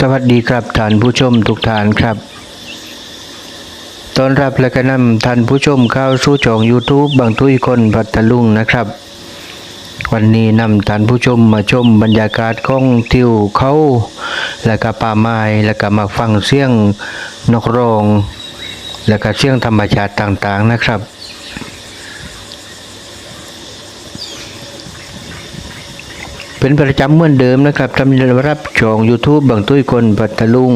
สวัสดีครับท่านผู้ชมทุกท่านครับ ตอนรับและก็นำท่านผู้ชมเข้าสู่ช่อง YouTube บางทุยคนพัทลุงนะครับ วันนี้นำท่านผู้ชมมาชมบรรยากาศของทิวเขา และก็ป่าไม้และก็มาฟังเสียงนกร้อง และก็เสียงธรรมชาติต่างๆนะครับ เป็นประจำเหมือนเดิมนะครับทำรับชอง YouTube บางตุ้ยคนปัตลุง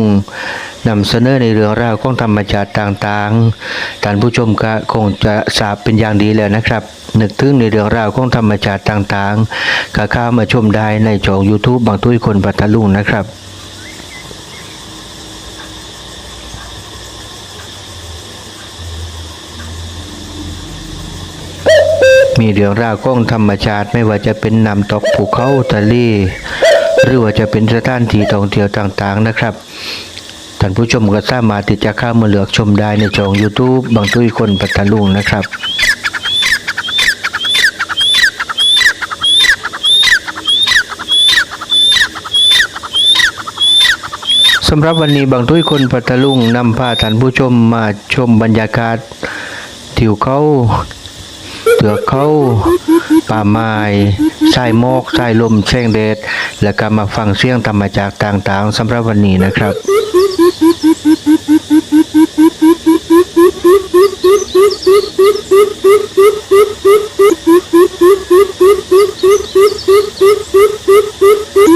นำเสนอในเรื่องราวของธรรมชาติต่างๆ ท่านผู้ชมก็คงจะทราบเป็นอย่างดีแล้วนะครับ นึกถึงในเรื่องราวของธรรมชาติต่างๆก็เข้ามาชมได้ในช่อง YouTube บางตุ้ยคนปัตลุงนะครับ มีเรื่องราวของธรรมชาติไม่ว่าจะเป็นน้ำตกภูเขาทะเลหรือว่าจะเป็นสถานที่ท่องเที่ยวต่างๆนะครับท่านผู้ชมก็สามารถที่จะเข้ามาเลือกชมได้ในช่อง YouTube บางตุ้ยคนปัตตาลุงนะครับสำหรับวันนี้บางทุยคนปัตตาลุงนำพาท่านผู้ชมมาชมบรรยากาศทิวเขา เถือกเขาป่าไม้สายหมอกสายลมแสงแดดและก็มาฟังเสียงธรรมจากต่างๆสำหรับวันนี้นะครับ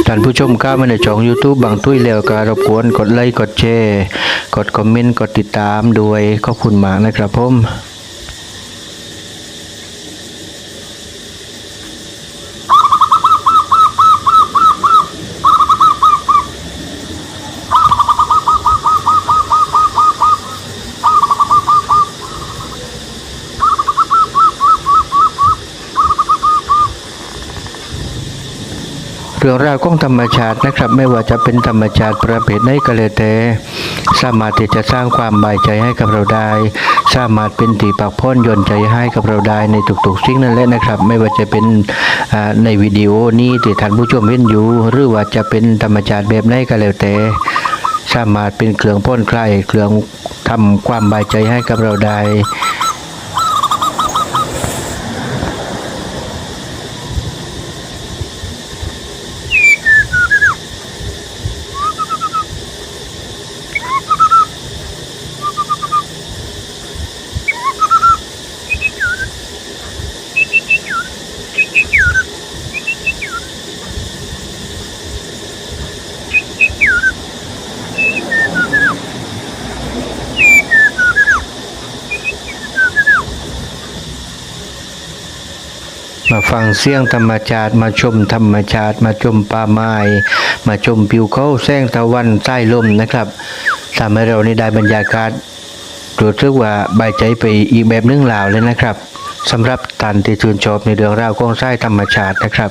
ท่านผู้ชมเข้ามาในช่อง YouTube บางตุ้ยแล้วก็รบกวนกดไลค์กดแชร์กดคอมเมนต์กดติดตามด้วยขอบคุณมากนะครับผม รื่องราวของธรรมชาตินะครับ ไม่ว่าจะเป็นธรรมชาติประเภทไหนก็แล้วแต่สามารถที่จะสร้างความบายใจให้กับเราได้ สามารถเป็นตีปักพ้นยนต์ใจให้กับเราได้ในทุกๆสิ่งนั่นแหละนะครับ ไม่ว่าจะเป็นในวิดีโอนี้ที่ท่านผู้ชมเห็นอยู่ หรือว่าจะเป็นธรรมชาติแบบไหนก็แล้วแต่สามารถเป็นเครื่องพ่นคลายเครื่องทำความบายใจให้กับเราได้ มาฟังเสียงธรรมชาติ มาชมธรรมชาติ มาชมป่าไม้ มาชมผิวเขาแสงตะวันใต้ลมนะครับทำให้เรานี่ได้บรรยากาศรู้สึกว่าบายใจไปอีกแบบนึงหลาวเลยนะครับสำหรับตันที่ชื่นชอบในเรื่องราวของสายธรรมชาตินะครับ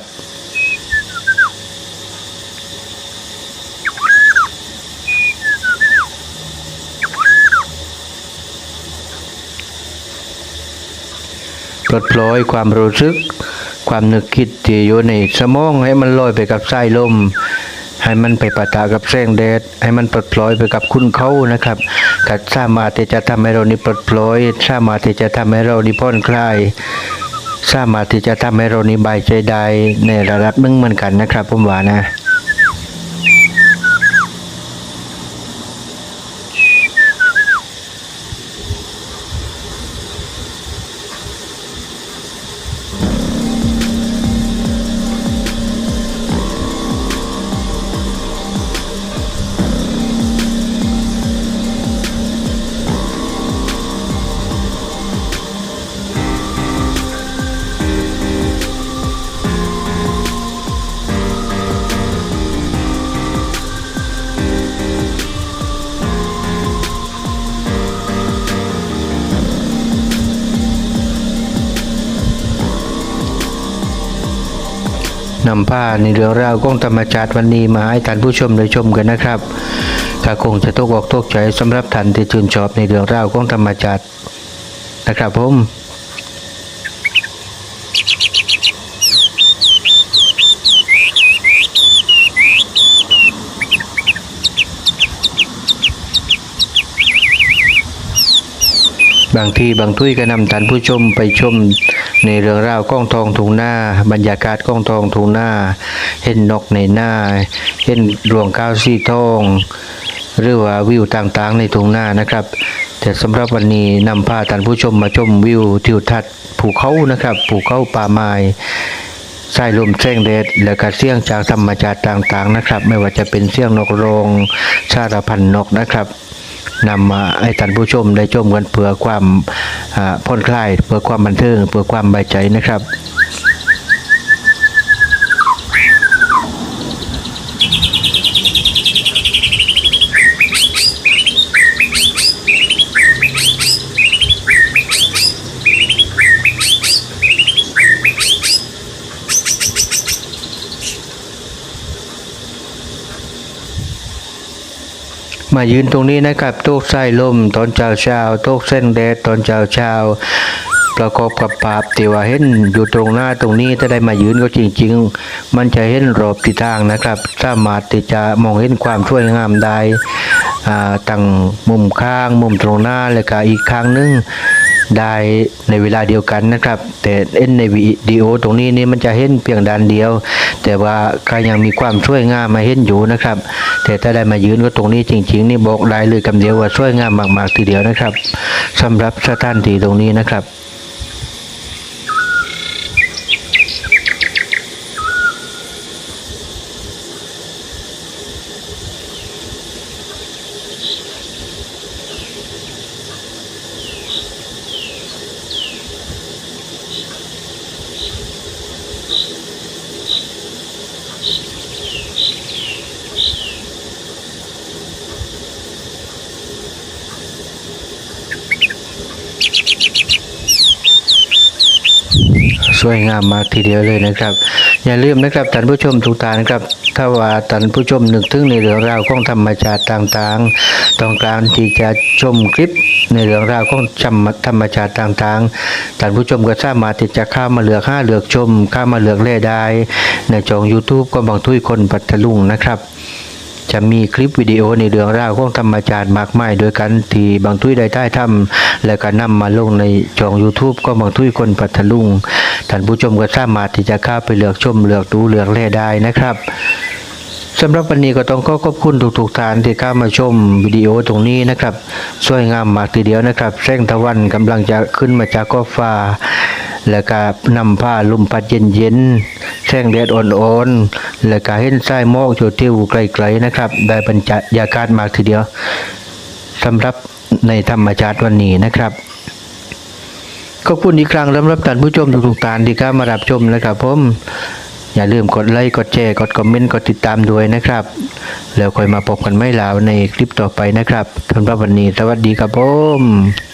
ลดปล่อยความรู้สึก ความนึกคิดที่อยู่ในสมองให้มันลอยไปกับสายลมให้มันไปปะทะกับแสงแดด ให้มันปลดปล่อยไปกับคุณเขานะครับก็สามารถที่จะทำให้เรานี่ปลดปล่อยสามารถที่จะทำให้เรานี่ผ่อนคลายสามารถที่จะทำให้เรานี่บายใจได้ในระดับหนึงเหมือนกันนะครับผมว่านะ นำผ้าในเรื่องราวของธรรมชาติวันนี้มาให้ท่านผู้ชมได้ชมกันนะครับก็คงจะตกออกตกใจสำหรับท่านที่ชื่นชอบในเรื่องราวของธรรมชาตินะครับผมบางทีบางทุยก็นำท่านผู้ชมไปชม ในเรื่องราวก้องทองทุงหน้า บรรยากาศก้องทองทุงหน้า เห็นนกในหน้า เห็นดวงก้าวสีทอง หรือว่าวิวต่างๆในทุงหน้านะครับ แต่สำหรับวันนี้นำพาท่านผู้ชมมาชมวิวทิวทัศน์ภูเขานะครับภูเขาป่าไม้สายลมแสงแดดและก็เสียงจากธรรมชาติต่างๆนะครับ ไม่ว่าจะเป็นเสียงนกโรง ชาละพันนกนะครับ นำมาให้ท่านผู้ชมได้ชมกันเพื่อความอ่าผ่อนคลายเพื่อความบันเทิงเพื่อความใบายใจนะครับ ยืนตรงนี้นะครับโต๊ะไส้ลมตอนเช้าเช้าโต๊ะเส้นแดดตอนเช้าเช้าประกอบกับภาพที่ว่าเห็นอยู่ตรงหน้าตรงนี้ถ้าได้มายืนก็จริง ๆ มันจะเห็นรอบทิศทางนะครับ สามารถที่จะมองเห็นความสวยงามได้ตั้งมุมข้าง มุมตรงหน้าและก็อีกข้างหนึง ได้ในเวลาเดียวกันนะครับ แต่เอ็นในวิดีโอตรงนี้นี่มันจะเห็นเพียงด้านเดียว แต่ว่าก็ยังมีความช่วยงามมาเห็นอยู่นะครับ แต่ถ้าได้มายืนก็ตรงนี้จริง ๆ นี่บอกได้เลยคำเดียวว่าช่วยงามมากๆทีเดียวนะครับสำหรับสถานที่ตรงนี้นะครับ สวยงามมากทีเดียวเลยนะครับ อย่าลืมนะครับท่านผู้ชมทุกท่านครับ ถ้าว่าท่านผู้ชมนึกถึงในเรื่องราวของธรรมชาติต่างๆ ต้องการที่จะชมคลิปในเรื่องราวของธรรมชาติต่างๆ ท่านผู้ชมก็สามารถที่จะเข้ามาเหลือกห้าเหลือกชมเข้ามาเหลือกเล่ได้ ในจอง YouTube ก็บางทุยคนปัทลุงนะครับ จะมีคลิปวิดีโอในเรื่องราวของธรรมชาติมากมายโดยกันที่บางทุยได้ได้ทำและก็นำมาลงในช่อง YouTube ก็บางทุยคนปัทลุงท่านผู้ชมก็สามารถที่จะเข้าไปเลือกชมเลือกดูเลือกแล่ได้นะครับสำหรับวันนี้ก็ต้องขอขอบคุณทุกๆท่านที่เข้ามาชมวิดีโอตรงนี้นะครับ สวยงามมากทีเดียวนะครับแสงตะวันกำลังจะขึ้นมาจากขอฟ้า แล้วก็นำผ้าลุมพัดเย็นๆแสงแดดอ่อนๆแล้วก็เห็นสายหมอกอยู่ที่ไกลๆนะครับ ได้บรรยากาศมากทีเดียวสำหรับในธรรมชาติวันนี้นะครับขอบคุณอีกครั้งสำหรับท่านผู้ชมทุกๆท่านที่เข้ามารับชมนะครับผมอย่าลืมกดไลค์กดแชร์กดคอมเมนต์กดติดตามด้วยนะครับ แล้วค่อยมาพบกันไม่ลาวในคลิปต่อไปนะครับสำหรับวันนี้สวัสดีครับผม